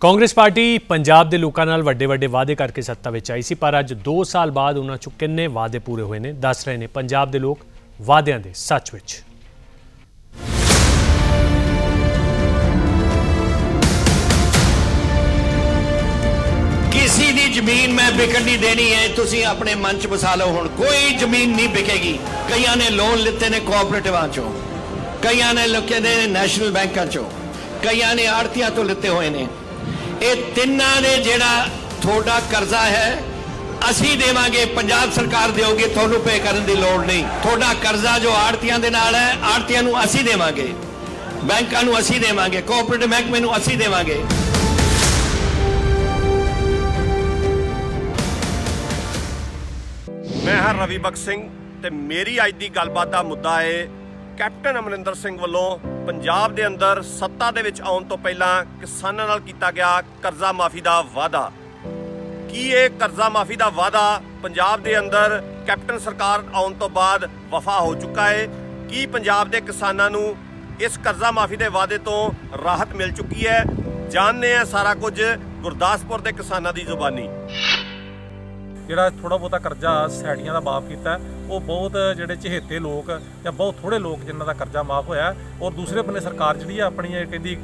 Congress party Punjab ਦੇ ਲੋਕਾਂ ਨਾਲ ਵੱਡੇ ਵੱਡੇ ਵਾਅਦੇ ਕਰਕੇ ਸੱਤਾ ਵਿੱਚ ਆਈ ਸੀ, ਪਰ ਅੱਜ 2 ਸਾਲ ਬਾਅਦ ਉਹਨਾਂ ਚੋਂ ਕਿੰਨੇ ਵਾਅਦੇ ਪੂਰੇ ਹੋਏ ਨੇ, ਦੱਸ ਰਹੇ ਨੇ ਪੰਜਾਬ ਦੇ ਲੋਕ ਵਾਅਦਿਆਂ ਦੇ ਸੱਚ ਵਿੱਚ। ਕਿਸੇ ਦੀ ਜ਼ਮੀਨ ਮੈਂ ਵਿਕਣ ਨਹੀਂ ਦੇਣੀ ਹੈ, ਤੁਸੀਂ ਆਪਣੇ ਮਨ ਚ ਵਸਾ ਲਓ ਹੁਣ। ਕੋਈ ਜ਼ਮੀਨ ਨਹੀਂ ਵਿਕੇਗੀ। ਕਈਆਂ ਨੇ ਲੋਨ ਲਿੱਤੇ ਨੇ ਕੋਆਪਰੇਟਿਵਾਂ ਚੋਂ। ਕਈਆਂ ਨੇ ਲੋਕਾਂ ਨੇ ਨੈਸ਼ਨਲ ਬੈਂਕਾਂ ਚੋਂ। ਕਈਆਂ ਨੇ ਆੜਤੀਆਂ ਤੋਂ ਲਿੱਤੇ ਹੋਏ ਨੇ। ਇਹ ਤਿੰਨਾਂ ਨੇ ਜਿਹੜਾ ਤੁਹਾਡਾ ਕਰਜ਼ਾ ਹੈ, ਅਸੀਂ ਦੇਵਾਂਗੇ, ਪੰਜਾਬ ਸਰਕਾਰ ਦੇਊਗੀ ਤੁਹਾਨੂੰ ਪੇ ਕਰਨ ਦੀ ਲੋੜ ਨਹੀਂ। ਤੁਹਾਡਾ ਕਰਜ਼ਾ ਜੋ ਆੜਤੀਆਂ ਦੇ ਨਾਲ ਹੈ ਆੜਤੀਆਂ ਨੂੰ ਅਸੀਂ ਦੇਵਾਂਗੇ। ਬੈਂਕਾਂ ਨੂੰ ਅਸੀਂ ਦੇਵਾਂਗੇ, ਕੋਆਪਰੇਟਿਵ ਮਹਿਕਮੇ ਨੂੰ ਅਸੀਂ ਦੇਵਾਂਗੇ। ਮੈਂ ਹਾਂ ਰਵੀ ਬਖਸ਼ ਸਿੰਘ ਤੇ ਮੇਰੀ ਅੱਜ ਦੀ ਗੱਲਬਾਤ ਦਾ ਮੁੱਦਾ ਹੈ ਕੈਪਟਨ ਅਮਰਿੰਦਰ ਸਿੰਘ ਵੱਲੋਂ ਪੰਜਾਬ ਦੇ ਅੰਦਰ ਸੱਤਾ ਦੇ ਵਿੱਚ ਆਉਣ ਤੋਂ ਪਹਿਲਾਂ ਕਿਸਾਨਾਂ ਨਾਲ ਕੀਤਾ ਗਿਆ ਕਰਜ਼ਾ ਮਾਫੀ ਦਾ ਵਾਅਦਾ। ਕੀ ਇਹ ਕਰਜ਼ਾ ਮਾਫੀ ਦਾ ਵਾਅਦਾ ਪੰਜਾਬ ਦੇ ਅੰਦਰ ਕੈਪਟਨ ਸਰਕਾਰ ਆਉਣ ਤੋਂ ਬਾਅਦ ਵਫਾ ਹੋ ਚੁੱਕਾ ਹੈ ਕੀ ਪੰਜਾਬ ਦੇ ਕਿਸਾਨਾਂ ਨੂੰ ਇਸ ਕਰਜ਼ਾ ਮਾਫੀ ਦੇ ਵਾਅਦੇ ਤੋਂ ਰਾਹਤ ਮਿਲ ਚੁੱਕੀ ਹੈ? ਜਾਣਦੇ ਆ ਸਾਰਾ ਕੁਝ ਗੁਰਦਾਸਪੁਰ ਦੇ ਕਿਸਾਨਾਂ ਦੀ ਜ਼ੁਬਾਨੀ। ਜਿਹੜਾ ਥੋੜਾ ਬਹੁਤਾ ਕਰਜ਼ਾ ਸੈਟੀਆਂ ਦਾ ਮਾਫ ਕੀਤਾ ਉਹ ਬਹੁਤ ਜਿਹੜੇ ਚਹੇਤੇ ਲੋਕ ਜਾਂ ਬਹੁਤ ਥੋੜੇ ਲੋਕ ਜਿਨ੍ਹਾਂ ਦਾ ਕਰਜ਼ਾ ਮਾਫ ਹੋਇਆ ਔਰ ਦੂਸਰੇ ਬੰਨੇ ਸਰਕਾਰ ਜਿਹੜੀ ਆ ਆਪਣੀ ਇਹ ਕਹਿੰਦੀ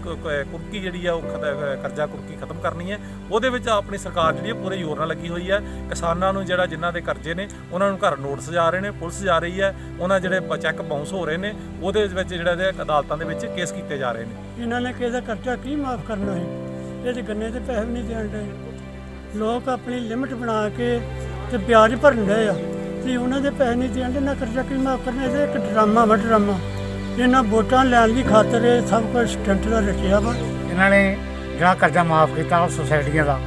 ਕੁਰਕੀ ਜਿਹੜੀ ਆ ਉਹ ਖਤ- ਕਰਜ਼ਾ ਕੁਰਕੀ ਖਤਮ ਕਰਨੀ ਹੈ। ਉਹਦੇ ਵਿੱਚ ਆਪਣੀ ਸਰਕਾਰ ਜਿਹੜੀ ਆ ਪੂਰੇ ਜ਼ੋਰ ਨਾਲ ਲੱਗੀ ਹੋਈ ਹੈ ਕਿਸਾਨਾਂ ਨੂੰ ਜਿਹੜਾ ਜਿਨ੍ਹਾਂ ਦੇ ਕਰਜ਼ੇ ਨੇ, ਉਹਨਾਂ ਨੂੰ ਘਰ ਨੋਟਿਸ ਜਾ ਰਹੇ ਨੇ, ਪੁਲਿਸ ਜਾ ਰਹੀ ਹੈ। ਉਹਨਾਂ ਜਿਹੜੇ ਚੈੱਕ ਬਾਉਂਸ ਹੋ ਰਹੇ ਨੇ, ਉਹਦੇ ਵਿੱਚ ਜਿਹੜਾ ਇਹਦੇ ਅਦਾਲਤਾਂ ਦੇ ਵਿੱਚ ਕੇਸ ਕੀਤੇ ਜਾ ਰਹੇ ਨੇ। ਇਹਨਾਂ ਨੇ ਕਿਸੇ ਦਾ ਕਰਜ਼ਾ ਕੀ ਮਾਫ ਕਰਨਾ ਹੈ? ਇਹਦੇ ਗੰਨੇ ਦੇ ਪੈਸੇ ਵੀ ਨਹੀਂ ਦੇਣ ਦੇ ਲੋਕ ਆਪਣੀ ਲਿਮਟ ਬਣਾ ਕੇ ਤੇ ਵਿਆਜ ਭਰਨ ਦੇ ਆ। ਤੇ ਉਹਨਾਂ ਦੇ ਪੈਸੇ ਨਹੀਂ ਦੇਣ ਦੇ ਨਾ ਕਰਜ਼ਾ ਕੀ ਮਾਫ ਕਰਨਾ ਇਹ ਇੱਕ ਡਰਾਮਾ ਵਾ ਡਰਾਮਾ। ਇਹਨਾਂ ਵੋਟਾਂ ਲੈਣ ਦੀ ਖਾਤਰ ਇਹ ਸਭ ਕੁਝ ਸਟੰਟ ਦਾ ਰਚਿਆ ਵਾ। ਇਹਨਾਂ ਨੇ ਜਿਹੜਾ ਕਰਜ਼ਾ ਮਾਫ ਕੀਤਾ ਉਹ ਸੁਸਾਇਟੀਆਂ ਦਾ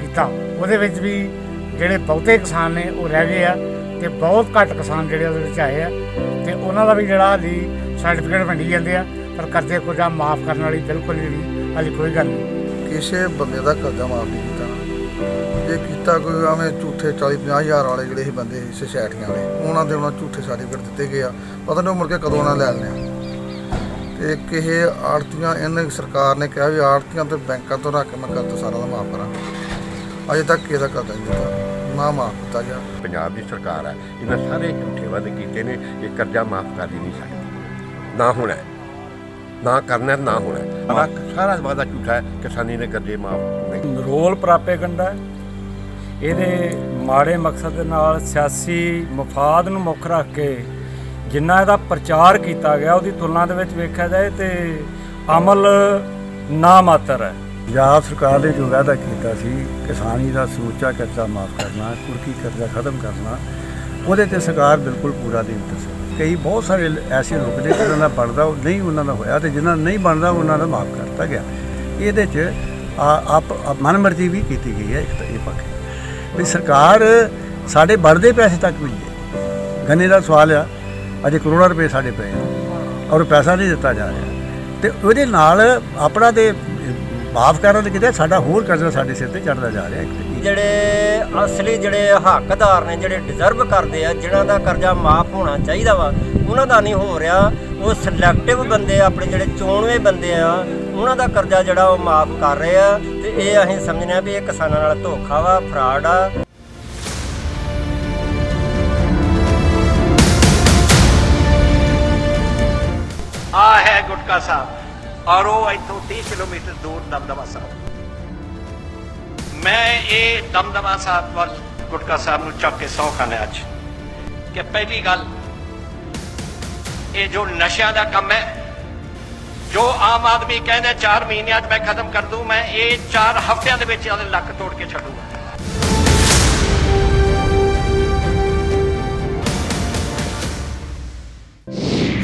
ਕੀਤਾ। ਉਹਦੇ ਵਿੱਚ ਵੀ ਜਿਹੜੇ ਬਹੁਤੇ ਕਿਸਾਨ ਨੇ ਉਹ ਰਹਿ ਗਏ ਆ ਤੇ ਬਹੁਤ ਘੱਟ ਕਿਸਾਨ ਜਿਹੜੇ ਉਹਦੇ ਵਿੱਚ ਆਏ ਆ। ਤੇ ਉਹਨਾਂ ਦਾ ਵੀ ਜਿਹੜਾ ਦੀ ਸਰਟੀਫਿਕੇਟ ਵੰਡੀ ਜਾਂਦੇ ਆ ਪਰ ਕਰਜ਼ੇ ਕੋ ਜਾਂ ਮਾਫ ਕਰਨ ਵਾਲੀ ਬਿਲਕੁਲ ਜਿਹੜੀ ਹਾਲੇ ਕੋਈ ਗੱਲ ਨਹੀਂ। ਕਿਸੇ ਬੰਦੇ ਦਾ ਕਰਜ਼ਾ ਮਾਫ ਨਹੀਂ ਕੀਤਾ। ਕੀਤਾ ਕੋਈ ਐਵੇਂ ਝੂਠੇ 40 50 ਹਜ਼ਾਰ ਵਾਲੇ ਜਿਹੜੇ ਸੀ ਬੰਦੇ ਸੀ ਸੋਸਾਇਟੀਆਂ ਵਾਲੇ ਉਹਨਾਂ ਦੇ ਉਹਨਾਂ ਝੂਠੇ ਸਰਟੀਫਿਕੇਟ ਦਿੱਤੇ ਗਏ ਆ। ਪਤਾ ਨਹੀਂ ਉਹ ਮੁੜ ਕੇ ਕਦੋਂ ਉਹਨਾਂ ਲੈ ਲੈਣੇ ਤੇ ਕਿਸੇ ਆੜਤੀਆਂ ਇਹਨੇ ਸਰਕਾਰ ਨੇ ਕਿਹਾ ਵੀ ਆੜਤੀਆਂ ਤੇ ਬੈਂਕਾਂ ਤੋਂ ਰੱਖ ਕੇ ਮੈਂ ਕਰਜ਼ਾ ਸਾਰਾ ਦਾ ਮਾਫ ਕਰਾਂ। ਅਜੇ ਤੱਕ ਕਿਸੇ ਦਾ ਕਰਜ਼ਾ ਨਹੀਂ ਦਿੱਤਾ। ਨਾ ਮਾਫ ਕੀਤਾ ਗਿਆ। ਪੰਜਾਬ ਦੀ ਸਰਕਾਰ ਹੈ ਇਹਨਾਂ ਸਾਰੇ ਝੂਠੇ ਵਾਅਦੇ ਕੀਤੇ ਨੇ ਇਹ ਕਰਜ਼ਾ ਮਾਫ ਕਰ ਹੀ ਨਹੀਂ ਸਕਦੀ। ਨਾ ਹੋਣਾ। ਨਾ ਕਰਨਾ ਨਾ ਹੋਣਾ। ਸਾਰਾ ਵਾਅਦਾ ਝੂਠਾ ਹੈ ਕਿਸਾਨੀ ਨੇ ਕਰਜ਼ੇ ਮਾਫ ਨਹੀਂ ਰੋਲ ਪ੍ਰਾਪੇਗੰਡਾ ਹੈ। ਇਹਦੇ ਮਾੜੇ ਮਕਸਦ ਦੇ ਨਾਲ ਸਿਆਸੀ ਮਫਾਦ ਨੂੰ ਮੁੱਖ ਰੱਖ ਕੇ ਜਿੰਨਾ ਇਹਦਾ ਪ੍ਰਚਾਰ ਕੀਤਾ ਗਿਆ, ਉਹਦੀ ਤੁਲਨਾ ਦੇ ਵਿੱਚ ਵੇਖਿਆ ਜਾਏ ਤੇ ਅਮਲ ਨਾ ਮਾਤਰ ਹੈ। ਪੰਜਾਬ ਸਰਕਾਰ ਨੇ ਜੋ ਵਾਅਦਾ ਕੀਤਾ ਸੀ, ਕਿਸਾਨੀ ਦਾ ਸਮੁੱਚਾ ਕਰਜ਼ਾ ਮਾਫ ਕਰਨਾ ਕੁਰਕੀ ਕਰਜ਼ਾ ਖਤਮ ਕਰਨਾ, ਉਹਦੇ ਤੇ ਸਰਕਾਰ ਬਿਲਕੁਲ ਪੂਰਾ ਨਹੀਂ ਉਤਰ ਕਈ ਬਹੁਤ ਸਾਰੇ ਐਸੇ ਲੋਕ ਨੇ ਜਿਹਨਾਂ ਦਾ ਬਣਦਾ ਉਹ ਨਹੀਂ, ਉਹਨਾਂ ਦਾ ਹੋਇਆ ਤੇ ਜਿਹਨਾਂ ਦਾ ਨਹੀਂ ਬਣਦਾ, ਉਹਨਾਂ ਦਾ ਮਾਫ ਕਰਤਾ ਗਿਆ। ਇਹਦੇ 'ਚ ਆਪ ਆਪ ਮਨਮਰਜ਼ੀ ਵੀ ਕੀਤੀ ਗਈ ਹੈ ਇੱਕ ਤਾਂ ਇਹ ਪੱਖ। ਹੈ। ਸਰਕਾਰ ਸਾਡੇ ਬਣਦੇ ਪੈਸੇ ਤੱਕ ਵੀ ਗੰਨੇ ਦਾ ਸਵਾਲ ਆ, ਅਜੇ ਕਰੋੜਾਂ ਰੁਪਏ ਸਾਡੇ ਪਏ ਆ ਔਰ ਪੈਸਾ ਨਹੀਂ ਦਿੱਤਾ ਜਾ ਰਿਹਾ। ਤੇ ਉਹਦੇ ਨਾਲ ਆਪਣਾ ਤੇ ਮਾਫ ਕਰਨ ਦੇ ਕਿਤੇ ਸਾਡਾ ਹੋਰ ਕਰਜ਼ਾ ਸਾਡੇ ਸਿਰ ਤੇ ਚੜਦਾ ਜਾ ਰਿਹਾ ਜਿਹੜੇ ਅਸਲੀ ਜਿਹੜੇ ਹੱਕਦਾਰ ਨੇ, ਜਿਹੜੇ ਡਿਜ਼ਰਵ ਕਰਦੇ ਆ, ਜਿਨ੍ਹਾਂ ਦਾ ਕਰਜ਼ਾ ਮਾਫ ਹੋਣਾ ਚਾਹੀਦਾ ਵਾ, ਉਹਨਾਂ ਦਾ ਨਹੀਂ ਹੋ ਰਿਹਾ। ਉਹ ਸਿਲੈਕਟਿਵ ਬੰਦੇ ਆਪਣੇ ਜਿਹੜੇ ਚੋਣਵੇਂ ਬੰਦੇ ਆ ਉਹਨਾਂ ਦਾ ਕਰਜ਼ਾ ਜਿਹੜਾ ਉਹ ਮਾਫ ਕਰ ਰਹੇ ਆ ਤੇ ਇਹ ਅਸੀਂ ਸਮਝਦੇ ਆ ਵੀ ਇਹ ਕਿਸਾਨਾਂ ਨਾਲ ਧੋਖਾ ਵਾ, ਫਰਾਡ ਆ। ਆ ਹੈ ਗੁਟਕਾ ਸਾਹਿਬ ਔਰ ਉਹ ਇੱਥੋਂ 30 ਕਿਲੋਮੀਟਰ ਦੂਰ ਦਮਦਮਾ ਸਾਹਿਬ। ਮੈਂ ਇਹ ਦਮਦਮਾ ਸਾਹਿਬ ਵੱਲ ਗੁਟਕਾ ਸਾਹਿਬ ਨੂੰ ਚੱਕ ਕੇ ਸੌ ਖਾਨੇ ਅੱਜ। ਕਿ ਪਹਿਲੀ ਗੱਲ, ਇਹ ਜੋ ਨਸ਼ਿਆਂ ਦਾ ਕੰਮ ਹੈ ਜੋ ਆਮ ਆਦਮੀ ਕਹਿੰਦਾ 4 ਮਹੀਨਿਆਂ 'ਚ ਮੈਂ ਖਤਮ ਕਰ ਦੂੰ ਮੈਂ ਇਹ 4 ਹਫ਼ਤਿਆਂ ਦੇ ਵਿੱਚ ਇਹਦੇ ਲੱਕ ਤੋੜ ਕੇ ਛੱਡੂਗਾ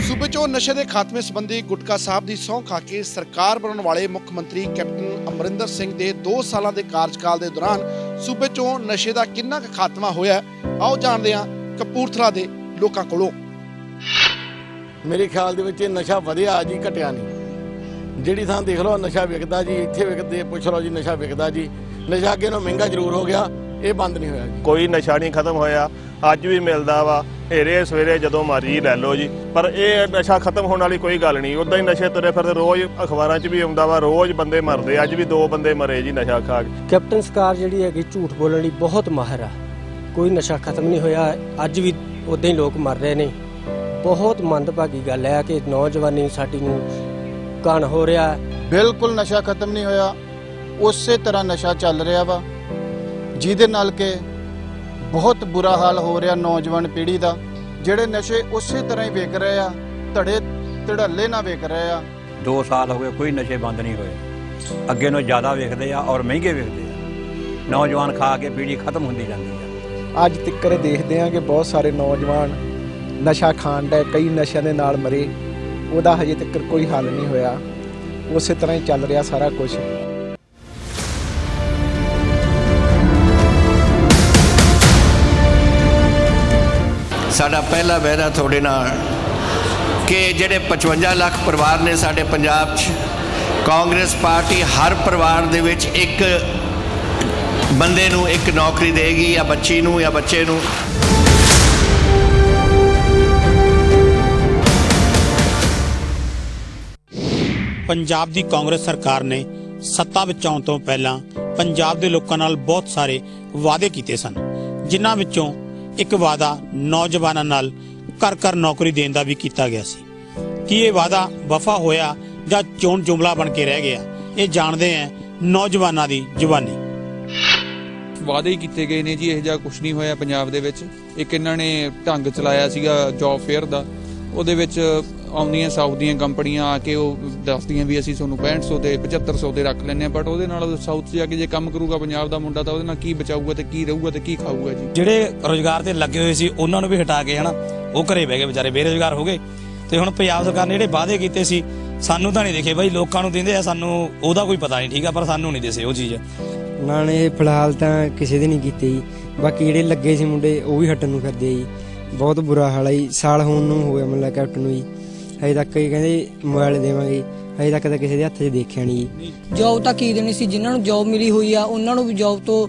ਸੂਬੇ 'ਚੋਂ ਨਸ਼ੇ ਦੇ ਖਾਤਮੇ ਸੰਬੰਧੀ ਗੁਟਕਾ ਸਾਹਿਬ ਦੀ ਸਹੁੰ ਖਾ ਕੇ ਸਰਕਾਰ ਬਣਾਉਣ ਵਾਲੇ ਮੁੱਖ ਮੰਤਰੀ ਕੈਪਟਨ ਅਮਰਿੰਦਰ ਸਿੰਘ ਦੇ 2 ਸਾਲਾਂ ਦੇ ਕਾਰਜਕਾਲ ਦੇ ਦੌਰਾਨ ਸੂਬੇ 'ਚੋਂ ਨਸ਼ੇ ਦਾ ਕਿੰਨਾ ਕੁ ਖਾਤਮਾ ਹੋਇਆ? ਆਓ ਜਾਣਦੇ ਹਾਂ ਕਪੂਰਥਲਾ ਦੇ ਲੋਕਾਂ ਕੋਲੋਂ ਮੇਰੇ ਖਿਆਲ ਦੇ ਵਿੱਚ ਇਹ ਨਸ਼ਾ ਵਧਿਆ ਜੀ ਘਟਿਆ ਨਹੀਂ ਜਿਹੜੀ ਥਾਂ ਦੇਖ ਲਓ ਨਸ਼ਾ ਵਿਕਦਾ ਜੀ ਇੱਥੇ ਵਿਕਦੇ ਪੁੱਛ ਲਓ ਜੀ ਨਸ਼ਾ ਵਿਕਦਾ ਜੀ। ਨਸ਼ਾ ਅੱਗੇ ਨੂੰ ਮਹਿੰਗਾ ਜ਼ਰੂਰ ਹੋ ਗਿਆ ਇਹ ਬੰਦ ਨਹੀਂ ਹੋਇਆ ਜੀ। ਕੋਈ ਨਸ਼ਾ ਨਹੀਂ ਖਤਮ ਹੋਇਆ ਅੱਜ ਵੀ ਮਿਲਦਾ ਵਾ ਹੇਰੇ ਸਵੇਰੇ ਜਦੋਂ ਮਰਜ਼ੀ ਲੈ ਲਓ ਜੀ। ਪਰ ਇਹ ਨਸ਼ਾ ਖਤਮ ਹੋਣ ਵਾਲੀ ਕੋਈ ਗੱਲ ਨਹੀਂ ਉਦਾਂ ਹੀ ਨਸ਼ੇ ਤੁਰੇ ਫਿਰਦੇ ਰੋਜ਼ ਅਖਬਾਰਾਂ 'ਚ ਵੀ ਆਉਂਦਾ ਵਾ ਰੋਜ਼ ਬੰਦੇ ਮਰਦੇ ਅੱਜ ਵੀ ਦੋ ਬੰਦੇ ਮਰੇ ਜੀ ਨਸ਼ਾ ਖਾ ਕੇ। ਕੈਪਟਨ ਸਰਕਾਰ ਜਿਹੜੀ ਹੈਗੀ ਝੂਠ ਬੋਲਣ ਲਈ ਬਹੁਤ ਮਾਹਿਰ ਆ। ਕੋਈ ਨਸ਼ਾ ਖਤਮ ਨਹੀਂ ਹੋਇਆ ਅੱਜ ਵੀ ਉਦਾਂ ਹੀ ਲੋਕ ਮਰ ਰਹੇ ਨੇ। ਬਹੁਤ ਮੰਦਭਾਗੀ ਗੱਲ ਹੈ ਕਿ ਨੌਜਵਾਨੀ ਸਾਡੀ ਨੂੰ ਕਣ ਹੋ ਰਿਹਾ ਹੈ। ਬਿਲਕੁਲ ਨਸ਼ਾ ਖਤਮ ਨਹੀਂ ਹੋਇਆ। ਉਸੇ ਤਰ੍ਹਾਂ ਨਸ਼ਾ ਚੱਲ ਰਿਹਾ ਵਾ ਜਿਹਦੇ ਨਾਲ ਕਿ ਬਹੁਤ ਬੁਰਾ ਹਾਲ ਹੋ ਰਿਹਾ ਨੌਜਵਾਨ ਪੀੜ੍ਹੀ ਦਾ ਜਿਹੜੇ ਨਸ਼ੇ ਉਸੇ ਤਰ੍ਹਾਂ ਹੀ ਵੇਚ ਰਹੇ ਆ ਧੜੇ ਧੜੱਲੇ ਨਾਲ ਵੇਚ ਰਹੇ ਆ। 2 ਸਾਲ ਹੋ ਗਏ ਕੋਈ ਨਸ਼ੇ ਬੰਦ ਨਹੀਂ ਹੋਏ। ਅੱਗੇ ਨੂੰ ਜ਼ਿਆਦਾ ਵੇਖਦੇ ਆ ਔਰ ਮਹਿੰਗੇ ਵੇਖਦੇ ਆ। ਨੌਜਵਾਨ ਖਾ ਕੇ ਪੀੜ੍ਹੀ ਖਤਮ ਹੁੰਦੀ ਜਾਂਦੀ ਆ। ਅੱਜ ਤੱਕ ਦੇਖਦੇ ਹਾਂ ਕਿ ਬਹੁਤ ਸਾਰੇ ਨੌਜਵਾਨ ਨਸ਼ਾ ਖਾਣ ਦਾ ਕਈ ਨਸ਼ਿਆਂ ਦੇ ਨਾਲ ਮਰੇ। ਉਹਦਾ ਹਜੇ ਤੱਕ ਕੋਈ ਹੱਲ ਨਹੀਂ ਹੋਇਆ। ਉਸੇ ਤਰ੍ਹਾਂ ਹੀ ਚੱਲ ਰਿਹਾ ਸਾਰਾ ਕੁਝ। ਸਾਡਾ ਪਹਿਲਾ ਵਾਅਦਾ ਤੁਹਾਡੇ ਨਾਲ ਕਿ ਜਿਹੜੇ 55 ਲੱਖ ਪਰਿਵਾਰ ਨੇ ਸਾਡੇ ਪੰਜਾਬ 'ਚ, ਕਾਂਗਰਸ ਪਾਰਟੀ ਹਰ ਪਰਿਵਾਰ ਦੇ ਵਿੱਚ ਇੱਕ ਬੰਦੇ ਨੂੰ ਇੱਕ ਨੌਕਰੀ ਦੇਗੀ ਜਾਂ ਬੱਚੀ ਨੂੰ ਜਾਂ ਬੱਚੇ ਨੂੰ ਪੰਜਾਬ ਦੀ ਕਾਂਗਰਸ ਸਰਕਾਰ ਨੇ ਸੱਤਾ ਵਿੱਚ ਆਉਣ ਤੋਂ ਪਹਿਲਾਂ ਪੰਜਾਬ ਦੇ ਲੋਕਾਂ ਨਾਲ ਬਹੁਤ ਸਾਰੇ ਵਾਅਦੇ ਕੀਤੇ ਸਨ, ਜਿਨ੍ਹਾਂ ਵਿੱਚੋਂ ਇੱਕ ਵਾਅਦਾ ਨੌਜਵਾਨਾਂ ਨਾਲ ਘਰ ਘਰ ਨੌਕਰੀ ਦੇਣ ਦਾ ਵੀ ਕੀਤਾ ਗਿਆ ਸੀ। ਕੀ ਇਹ ਵਾਅਦਾ ਵਫਾ ਹੋਇਆ ਜਾਂ ਚੋਣ ਜੁਮਲਾ ਬਣ ਕੇ ਰਹਿ ਗਿਆ, ਇਹ ਜਾਣਦੇ ਹਾਂ ਨੌਜਵਾਨਾਂ ਦੀ ਜ਼ੁਬਾਨੀ ਵਾਅਦੇ ਹੀ ਕੀਤੇ ਗਏ ਨੇ ਜੀ, ਇਹ ਜਿਹਾ ਕੁਝ ਨਹੀਂ ਹੋਇਆ ਪੰਜਾਬ ਦੇ ਵਿੱਚ। ਇੱਕ ਇਹਨਾਂ ਨੇ ਢੰਗ ਚਲਾਇਆ ਸੀਗਾ ਜੌਬ ਫੇਅਰ ਦਾ, ਉਹਦੇ ਵਿੱਚ ਆਉਂਦੀਆਂ ਸਾਊਥ ਦੀਆਂ ਕੰਪਨੀਆਂ ਆ ਕੇ ਉਹ ਦੱਸਦੀਆਂ ਵੀ ਅਸੀਂ ਤੁਹਾਨੂੰ 6500 ਦੇ 7500 ਦੇ ਰੱਖ ਲੈਂਦੇ ਆ ਬਟ ਉਹਦੇ ਨਾਲ ਸਾਊਥ 'ਚ ਜਾ ਕੇ ਜੇ ਕੰਮ ਕਰੂਗਾ ਪੰਜਾਬ ਦਾ ਮੁੰਡਾ ਤਾਂ ਉਹਦੇ ਨਾਲ ਕੀ ਬਚਾਊਗਾ ਤੇ ਕੀ ਰਹੂਗਾ ਤੇ ਕੀ ਖਾਊਗਾ ਜੀ? ਜਿਹੜੇ ਰੋਜ਼ਗਾਰ ਤੇ ਲੱਗੇ ਹੋਏ ਸੀ ਉਹਨਾਂ ਨੂੰ ਵੀ ਹਟਾ ਕੇ ਹਨਾ ਉਹ ਘਰੇ ਬਹਿ ਗਏ ਵਿਚਾਰੇ ਬੇਰੋਜ਼ਗਾਰ ਹੋ ਗਏ। ਤੇ ਹੁਣ ਪੰਜਾਬ ਸਰਕਾਰ ਨੇ ਜਿਹੜੇ ਵਾਅਦੇ ਕੀਤੇ ਸੀ ਸਾਨੂੰ ਤਾਂ ਨਹੀਂ ਦਿਖੇ ਬਾਈ ਲੋਕਾਂ ਨੂੰ ਦਿੰਦੇ ਆ ਸਾਨੂੰ ਉਹਦਾ ਕੋਈ ਪਤਾ ਨਹੀਂ ਠੀਕ ਆ ਪਰ ਸਾਨੂੰ ਨਹੀਂ ਦਿਸੇ ਉਹ ਚੀਜ਼। ਉਹਨਾਂ ਨੇ ਫਿਲਹਾਲ ਤਾਂ ਕਿਸੇ ਦੇ ਨਹੀਂ ਕੀਤੇ। ਜੀ ਬਾਕੀ ਜਿਹੜੇ ਲੱਗੇ ਸੀ ਮੁੰਡੇ ਉਹ ਵੀ ਹਟਣ ਨੂੰ ਫਿਰਦੇ ਜੀ। ਬਹੁਤ ਬੁਰਾ ਹਾਲ ਹੈ ਜੀ। ਸਾਲ ਹੋਣ ਨੂੰ ਹੋ ਗਿਆ ਮਤਲਬ ਕੈਪਟਨ ਨੂੰ ਜੀ। ਹਜੇ ਤੱਕ ਇਹ ਕਹਿੰਦੇ ਮੋਬਾਈਲ ਦੇਵਾਂਗੇ ਹਜੇ ਤੱਕ ਤਾਂ ਕਿਸੇ ਦੇ ਹੱਥ 'ਚ ਦੇਖਿਆ ਨਹੀਂ ਜੀ। ਜੌਬ ਤਾਂ ਕੀ ਦੇਣੀ ਸੀ, ਜਿਨ੍ਹਾਂ ਨੂੰ ਜੌਬ ਮਿਲੀ ਹੋਈ ਆ, ਉਹਨਾਂ ਨੂੰ ਵੀ ਜੌਬ ਤੋਂ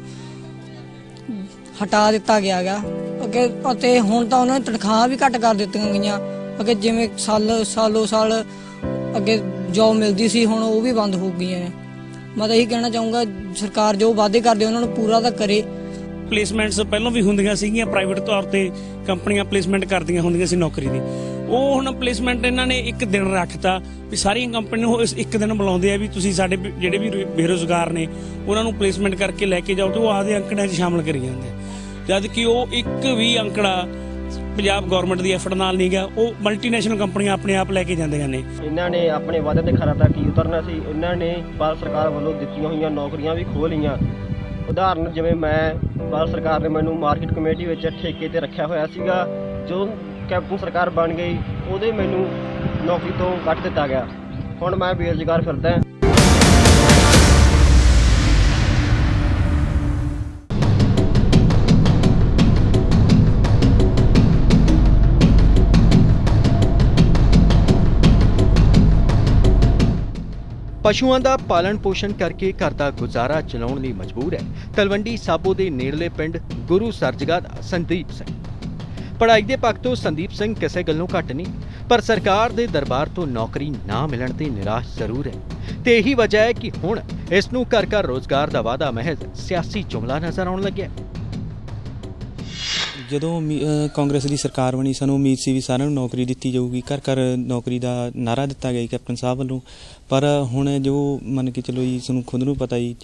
ਹਟਾ ਦਿੱਤਾ ਗਿਆ ਗਾ। ਅੱਗੇ ਅਤੇ ਹੁਣ ਤਾਂ ਉਹਨਾਂ ਦੀ ਤਨਖਾਹ ਵੀ ਘੱਟ ਕਰ ਦਿੱਤੀਆਂ ਗਈਆਂ। ਅੱਗੇ ਜਿਵੇਂ ਸਾਲ, ਸਾਲੋ ਸਾਲ ਅੱਗੇ ਜੌਬ ਮਿਲਦੀ ਸੀ, ਹੁਣ ਉਹ ਵੀ ਬੰਦ ਹੋ ਗਈਆਂ ਨੇ। ਮੈਂ ਤਾਂ ਇਹੀ ਕਹਿਣਾ ਚਾਹੂੰਗਾ, ਸਰਕਾਰ ਜੋ ਵਾਅਦੇ ਕਰਦੇ, ਉਹਨਾਂ ਨੂੰ ਪੂਰਾ ਤਾਂ ਕਰੇ। ਪਲੇਸਮੈਂਟਸ ਪਹਿਲਾਂ ਵੀ ਹੁੰਦੀਆਂ ਸੀਗੀਆਂ ਪ੍ਰਾਈਵੇਟ ਤੌਰ ਤੇ ਕੰਪਨੀਆਂ ਪਲੇਸਮੈਂਟ ਕਰਦੀਆਂ ਹੁੰਦੀਆਂ ਸੀ ਨੌਕਰੀ ਦੀ। ਉਹ ਹੁਣ ਪਲੇਸਮੈਂਟ ਇਹਨਾਂ ਨੇ ਇੱਕ ਦਿਨ ਰੱਖਤਾ ਵੀ ਸਾਰੀਆਂ ਕੰਪਨੀਆਂ ਨੂੰ ਇੱਕ ਦਿਨ ਬੁਲਾਉਂਦੇ ਆ ਵੀ ਤੁਸੀਂ ਸਾਡੇ ਜਿਹੜੇ ਵੀ ਬੇਰੋਜ਼ਗਾਰ ਨੇ, ਉਹਨਾਂ ਨੂੰ ਪਲੇਸਮੈਂਟ ਕਰਕੇ ਲੈ ਕੇ ਜਾਓ ਤੇ ਉਹ ਆਪਦੇ ਅੰਕੜਿਆਂ 'ਚ ਸ਼ਾਮਲ ਕਰੀ ਜਾਂਦੇ ਜਦ ਕਿ ਉਹ ਇੱਕ ਵੀ ਅੰਕੜਾ ਪੰਜਾਬ ਗਵਰਨਮੈਂਟ ਦੀ ਐਫਰਟ ਨਾਲ ਨਹੀਂ ਗਿਆ, ਉਹ ਮਲਟੀਨੈਸ਼ਨਲ ਕੰਪਨੀਆਂ ਆਪਣੇ ਆਪ ਲੈ ਕੇ ਜਾਂਦੀਆਂ ਨੇ। ਇਹਨਾਂ ਨੇ ਆਪਣੇ ਵਾਅਦੇ ਤੇ ਖਰਾ ਤਾਂ ਕੀ ਉਤਰਨਾ ਸੀ? ਇਹਨਾਂ ਨੇ ਭਾਰਤ ਸਰਕਾਰ ਵੱਲੋਂ ਦਿੱਤੀਆਂ ਹੋਈਆਂ ਨੌਕਰੀਆਂ ਵੀ ਖੋਹ ਲਈਆਂ। ਉਦਾਹਰਨ ਜਿਵੇਂ ਮੈਂ ਭਾਰਤ ਸਰਕਾਰ ਨੇ ਮੈਨੂੰ ਮਾਰਕੀਟ ਕਮੇਟੀ ਵਿੱਚ ਠੇਕੇ ਤੇ ਰੱਖਿਆ ਹੋਇਆ ਸੀਗਾ ਜਦੋਂ ਕੈਪਟਨ ਸਰਕਾਰ ਬਣ ਗਈ, ਉਹਦੇ ਮੈਨੂੰ ਨੌਕਰੀ ਤੋਂ ਕੱਢ ਦਿੱਤਾ ਗਿਆ। ਹੁਣ ਮੈਂ ਬੇਰੁਜ਼ਗਾਰ ਫਿਰਦਾ ਪਸ਼ੂਆਂ ਦਾ ਪਾਲਣ ਪੋਸ਼ਣ ਕਰਕੇ ਘਰ ਦਾ ਗੁਜ਼ਾਰਾ ਚਲਾਉਣ ਲਈ ਮਜਬੂਰ ਹੈ। ਤਲਵੰਡੀ ਸਾਬੋ ਦੇ ਨੇੜਲੇ ਪਿੰਡ ਗੁਰੂ ਸਰਜਗਾ ਦਾ ਸੰਦੀਪ ਸਿੰਘ। ਪੜ੍ਹਾਈ ਦੇ ਪੱਖ ਤੋਂ ਸੰਦੀਪ ਸਿੰਘ ਕਿਸੇ ਗੱਲੋਂ ਘੱਟ ਨਹੀਂ, ਪਰ ਸਰਕਾਰ ਦੇ ਦਰਬਾਰ ਤੋਂ ਨੌਕਰੀ ਨਾ ਮਿਲਣ ਤੇ ਨਿਰਾਸ਼ ਜ਼ਰੂਰ ਹੈ। ਤੇ ਇਹੀ ਵਜ੍ਹਾ ਹੈ ਕਿ ਹੁਣ ਇਸ ਨੂੰ ਘਰ ਘਰ ਰੋਜ਼ਗਾਰ ਦਾ ਵਾਅਦਾ ਮਹਿਜ਼ ਸਿਆਸੀ ਜੁਮਲਾ ਨਜ਼ਰ ਆਉਣ ਲੱਗਿਆ ਹੈ। ਜਦੋਂ ਉਮੀ- ਕਾਂਗਰਸ ਦੀ ਸਰਕਾਰ ਬਣੀ, ਸਾਨੂੰ ਉਮੀਦ ਸੀ ਵੀ ਸਾਰਿਆਂ ਨੂੰ ਨੌਕਰੀ ਦਿੱਤੀ ਜਾਊਗੀ। ਘਰ ਘਰ ਨੌਕਰੀ ਦਾ ਨਾਰਾ ਦਿੱਤਾ ਗਿਆ ਜੀ ਕੈਪਟਨ ਸਾਹਿਬ ਵੱਲੋਂ। ਪਰ ਹੁਣ ਜੋ ਮੰਨ ਕੇ ਚਲੋ ਜੀ, ਸਾਨੂੰ ਖੁਦ ਨੂੰ ਪਤਾ ਜੀ,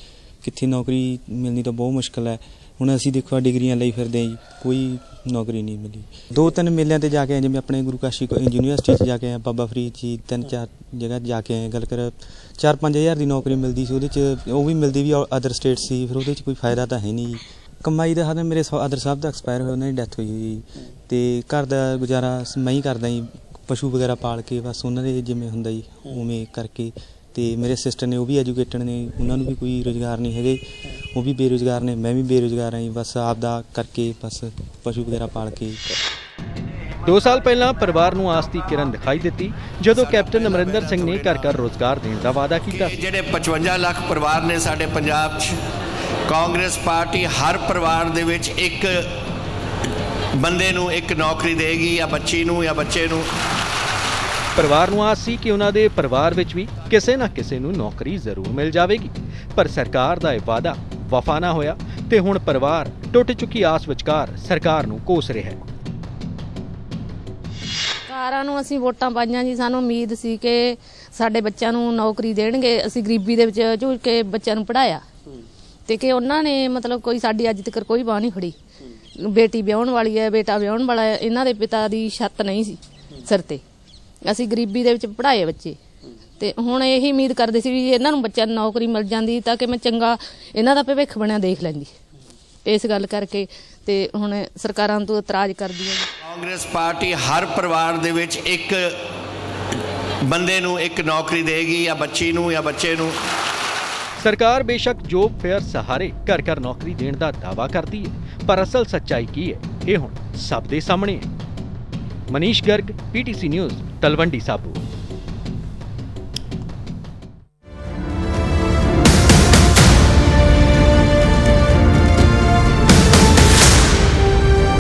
ਕਿੱਥੇ ਨੌਕਰੀ ਮਿਲਣੀ ਤਾਂ ਬਹੁਤ ਮੁਸ਼ਕਲ ਹੈ। ਹੁਣ ਅਸੀਂ ਦੇਖੋ ਡਿਗਰੀਆਂ ਲਈ ਫਿਰਦੇ ਹਾਂ ਜੀ, ਕੋਈ ਨੌਕਰੀ ਨਹੀਂ ਮਿਲੀ। ਦੋ ਤਿੰਨ ਮੇਲਿਆਂ ਤੇ ਜਾ ਕੇ ਆਏ, ਜਿਵੇਂ ਆਪਣੇ ਗੁਰੂ ਕਾਸ਼ੀ ਯੂਨੀਵਰਸਿਟੀ 'ਚ ਜਾ ਕੇ ਆਏ ਬਾਬਾ ਫਰੀਦ ਜੀ, ਤਿੰਨ ਚਾਰ ਜਗ੍ਹਾ ਜਾ ਕੇ ਆਏ ਗੱਲ ਕਰ 4-5000 ਦੀ ਨੌਕਰੀ ਮਿਲਦੀ ਸੀ, ਉਹਦੇ 'ਚ ਉਹ ਵੀ ਮਿਲਦੀ ਵੀ ਅਦਰ ਸਟੇਟ ਸੀ ਫਿਰ ਉਹਦੇ 'ਚ ਕੋਈ ਫਾਇਦਾ ਤਾਂ ਹੈ ਨਹੀਂ ਜੀ। ਕਮਾਈ ਦਾ ਸਾਧਨ ਮੇਰੇ ਆਦਰ ਸਾਹਿਬ ਦਾ ਐਕਸਪਾਇਰ ਹੋਇਆ ਉਹਨਾਂ ਦੀ ਡੈਥ ਹੋਈ ਜੀ। ਤੇ ਘਰ ਦਾ ਗੁਜ਼ਾਰਾ ਸ- ਮੈਂ ਹੀ ਕਰਦਾ ਜੀ ਪਸ਼ੂ ਵਗੈਰਾ ਪਾਲ ਕੇ ਬਸ ਉਹਨਾਂ ਦੇ ਜਿਵੇਂ ਹੁੰਦਾ ਜੀ ਉਵੇਂ ਕਰਕੇ। ਤੇ ਮੇਰੇ ਸਿਸਟਰ ਨੇ ਉਹ ਵੀ ਐਜੂਕੇਟਡ ਨੇ ਉਹਨਾਂ ਨੂੰ ਵੀ ਕੋਈ ਰੋਜ਼ਗਾਰ ਨਹੀਂ ਹੈਗੇ। ਉਹ ਵੀ ਬੇਰੁਜ਼ਗਾਰ ਨੇ ਮੈਂ ਵੀ ਬੇਰੁਜ਼ਗਾਰ ਹਾਂ ਜੀ ਬਸ ਆਪ ਦਾ ਕਰਕੇ ਬਸ ਪਸ਼ੂ ਵਗੈਰਾ ਪਾਲ ਕੇ। ਦੋ ਸਾਲ ਪਹਿਲਾਂ ਪਰਿਵਾਰ ਨੂੰ ਆਸ ਦੀ ਕਿਰਨ ਦਿਖਾਈ ਦਿੱਤੀ ਜਦੋਂ ਕੈਪਟਨ ਅਮਰਿੰਦਰ ਸਿੰਘ ਨੇ ਘਰ ਘਰ ਰੋਜ਼ਗਾਰ ਦੇਣ ਦਾ ਵਾਅਦਾ ਕੀਤਾ ਜਿਹੜੇ 55 ਲੱਖ ਪਰਿਵਾਰ ਨੇ ਸਾਡੇ ਪੰਜਾਬ 'ਚ ਕਾਂਗਰਸ ਪਾਰਟੀ ਹਰ ਪਰਿਵਾਰ ਦੇ ਵਿੱਚ ਇੱਕ ਬੰਦੇ ਨੂੰ ਇੱਕ ਨੌਕਰੀ ਦੇਗੀ ਜਾਂ ਬੱਚੀ ਨੂੰ ਜਾਂ ਬੱਚੇ ਨੂੰ। ਪਰਿਵਾਰ ਨੂੰ ਆਸ ਸੀ ਕਿ ਉਹਨਾਂ ਦੇ ਪਰਿਵਾਰ ਵਿੱਚ ਵੀ ਕਿਸੇ ਨਾ ਕਿਸੇ ਨੂੰ ਨੌਕਰੀ ਜ਼ਰੂਰ ਮਿਲ ਜਾਵੇਗੀ। ਪਰ ਸਰਕਾਰ ਦਾ ਇਹ ਵਾਅਦਾ ਵਫਾ ਨਾ ਹੋਇਆ ਤੇ ਹੁਣ ਪਰਿਵਾਰ ਟੁੱਟ ਚੁੱਕੀ ਆਸ ਵਿਚਕਾਰ ਸਰਕਾਰ ਨੂੰ ਕੋਸ ਰਿਹਾ ਹੈ। ਸਰਕਾਰਾਂ ਨੂੰ ਅਸੀਂ ਵੋਟਾਂ ਪਾਈਆਂ ਜੀ। ਸਾਨੂੰ ਉਮੀਦ ਸੀ ਕਿ ਸਾਡੇ ਬੱਚਿਆਂ ਨੂੰ ਨੌਕਰੀ ਦੇਣਗੇ। ਅਸੀਂ ਗਰੀਬੀ ਦੇ ਵਿੱਚ ਝੂਝ ਕੇ ਬੱਚਿਆਂ ਨੂੰ ਪੜਾਇਆ ਤੇ ਕਿ ਉਹਨਾਂ ਨੇ ਮਤਲਬ ਕੋਈ ਸਾਡੀ ਅੱਜ ਤੱਕ ਕੋਈ ਬਾਹ ਨਹੀਂ ਖੜੀ ਬੇਟੀ ਵਿਆਹਣ ਵਾਲੀ ਹੈ, ਬੇਟਾ ਵਿਆਹਣ ਵਾਲਾ ਹੈ, ਇਹਨਾਂ ਦੇ ਪਿਤਾ ਦੀ ਛੱਤ ਨਹੀਂ ਸੀ ਸਿਰ ਤੇ। ਅਸੀਂ ਗਰੀਬੀ ਦੇ ਵਿੱਚ ਪੜਾਏ ਬੱਚੇ। ਤੇ ਹੁਣ ਇਹੀ ਉਮੀਦ ਕਰਦੇ ਸੀ ਵੀ ਇਹਨਾਂ ਨੂੰ ਬੱਚਿਆਂ ਨੂੰ ਨੌਕਰੀ ਮਿਲ ਜਾਂਦੀ ਤਾਂ ਕਿ ਮੈਂ ਚੰਗਾ ਇਹਨਾਂ ਦਾ ਭਵਿੱਖ ਬਣਿਆ ਦੇਖ ਲੈਂਦੀ। ਇਸ ਗੱਲ ਕਰਕੇ ਤੇ ਹੁਣ ਸਰਕਾਰਾਂ ਤੋਂ ਇਤਰਾਜ਼ ਕਰਦੀ ਹੈ। ਕਾਂਗਰਸ ਪਾਰਟੀ ਹਰ ਪਰਿਵਾਰ ਦੇ ਵਿੱਚ ਇੱਕ ਬੰਦੇ ਨੂੰ ਇੱਕ ਨੌਕਰੀ ਦੇਗੀ ਜਾਂ ਬੱਚੀ ਨੂੰ ਜਾਂ ਬੱਚੇ ਨੂੰ। ਸਰਕਾਰ ਬੇਸ਼ੱਕ ਜੋਬ ਫੇਅਰ ਸਹਾਰੇ ਘਰ ਘਰ ਨੌਕਰੀ ਦੇਣ ਦਾ ਦਾਅਵਾ ਕਰਦੀ ਹੈ, ਪਰ ਅਸਲ ਸੱਚਾਈ ਕੀ ਹੈ, ਇਹ ਹੁਣ ਸਭ ਦੇ ਸਾਹਮਣੇ ਹੈ। Manish Garg, PTC news, Talwandi Sabo.